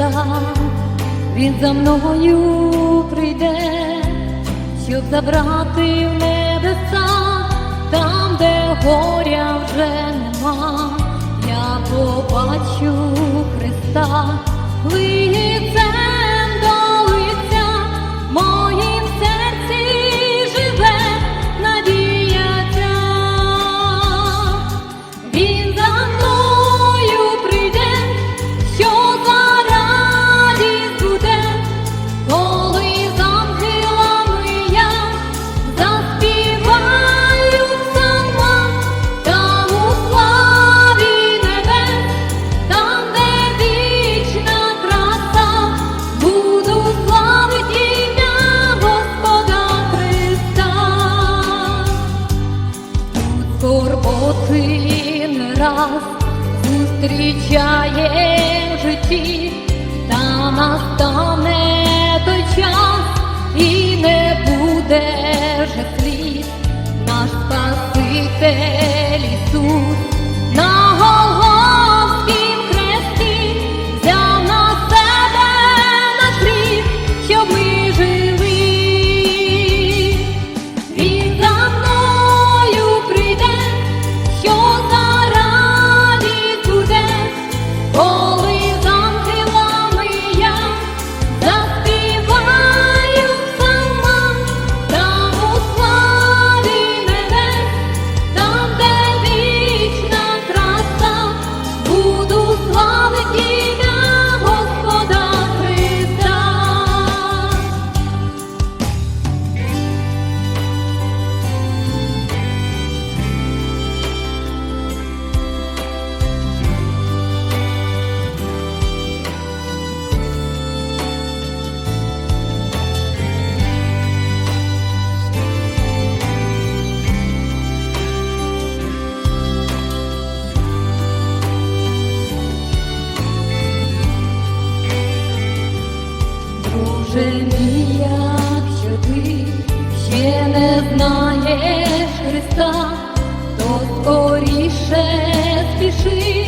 Христа, Він за мною прийде, щоб забрати в небеса, там, де горя вже нема, я побачу Христа Не раз зустрічає в житті, та настане той час і не буде вже Мій, якщо ти ще не знаєш Христа, то скоріше спіши